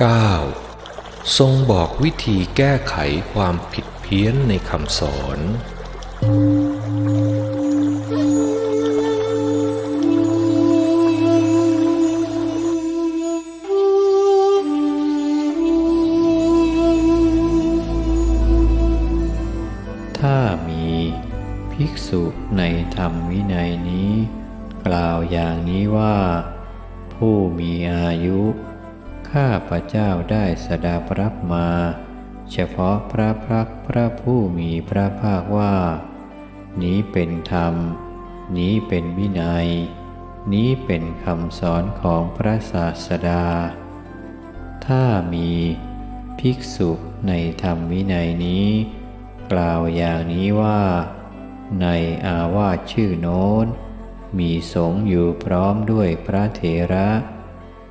9. ทรงบอกวิธีแก้ไขความผิดเพี้ยนในคำสอน ถ้ามีภิกษุในธรรมวินัยนี้ กล่าวอย่างนี้ว่า ผู้มีอายุ ข้าพระเจ้าได้สดาบรับมา เฉพาะพระพักพระผู้มีพระภาคว่า นี้เป็นธรรม นี้เป็นวินัย นี้เป็นคำสอนของพระศาสดา ถ้ามีภิกษุในธรรมวินัยนี้ กล่าวอย่างนี้ว่า ในอาวาสชื่อโน้น มีสงอยู่พร้อมด้วยพระเถระ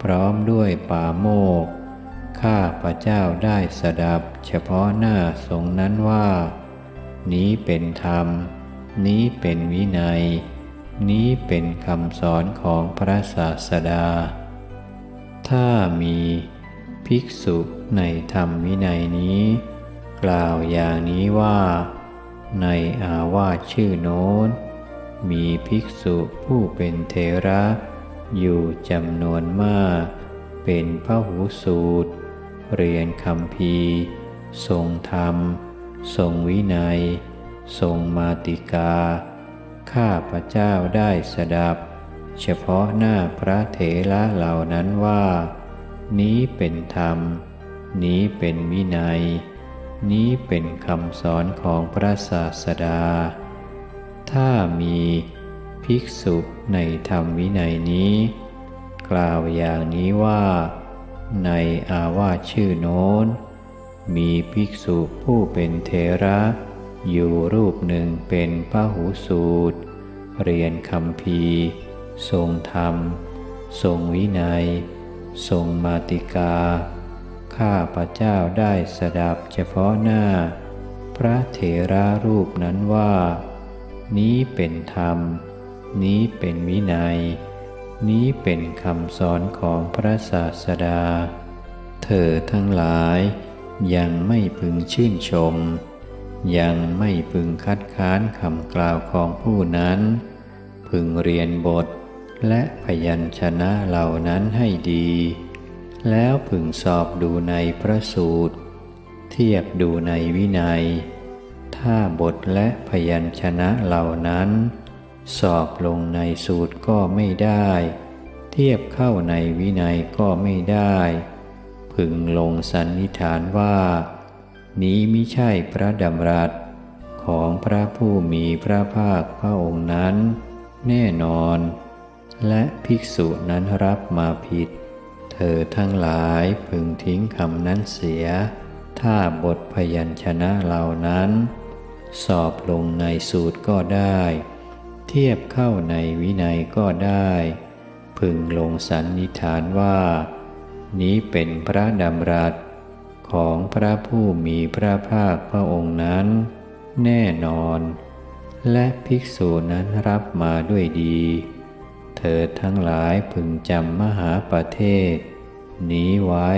พร้อมด้วยป่าโมก ข้าพระเจ้าได้สดับ เฉพาะหน้าสงนั้นว่า นี้เป็นธรรม นี้เป็นวินัย นี้เป็นคำสอนของพระศาสดา ถ้ามีภิกษุในธรรมวินัยนี้ กล่าวอย่างนี้ว่า ในอาวาสชื่อโน้น มีภิกษุผู้เป็นเทระ อยู่จำนวนมากเป็นพระหูสูตร เรียนคำพีทรงธรรม ทรงวินัย ทรงมาติกา ข้าพระเจ้าได้สดับ เฉพาะหน้าพระเถระเหล่านั้นว่า นี้เป็นธรรม นี้เป็นวินัย นี้เป็นคำสอนของพระศาสดา ถ้ามี ภิกษุในธรรมวินัยนี้ กล่าวอย่างนี้ว่า ในอาวาสชื่อโน้น มีภิกษุผู้เป็นเทระ อยู่รูปหนึ่งเป็นพระหูสูตร เรียนคำพีทรงธรรม ทรงวินัย ทรงมาติกา ข้าพระเจ้าได้สดับเฉพาะหน้า พระเถระรูปนั้นว่า นี้เป็นธรรม นี้เป็นวินัย นี้เป็นคำสอนของพระศาสดา เธอทั้งหลายยังไม่พึงชื่นชม ยังไม่พึงคัดค้านคำกล่าวของผู้นั้น พึงเรียนบทและพยัญชนะเหล่านั้นให้ดี แล้วพึงสอบดูในพระสูตร เทียบดูในวินัย ถ้าบทและพยัญชนะเหล่านั้น สอบลงในสูตรก็ไม่ได้ เทียบเข้าในวินัยก็ไม่ได้ พึงลงสันนิษฐานว่า นี้มิใช่พระดำรัส ของพระผู้มีพระภาคพระองค์นั้น แน่นอน และภิกษุนั้นรับมาผิด เธอทั้งหลายพึงทิ้งคำนั้นเสีย ถ้าบทพยัญชนะเหล่านั้น สอบลงในสูตรก็ได้ เทียบเข้าในวินัยก็ได้ พึงลงสันนิฐานว่า นี้เป็นพระดำรัสของพระผู้มีพระภาคพระองค์นั้น แน่นอน และภิกษุนั้นรับมาด้วยดี เธอทั้งหลายพึงจำมหาประเทศ นี้ไว้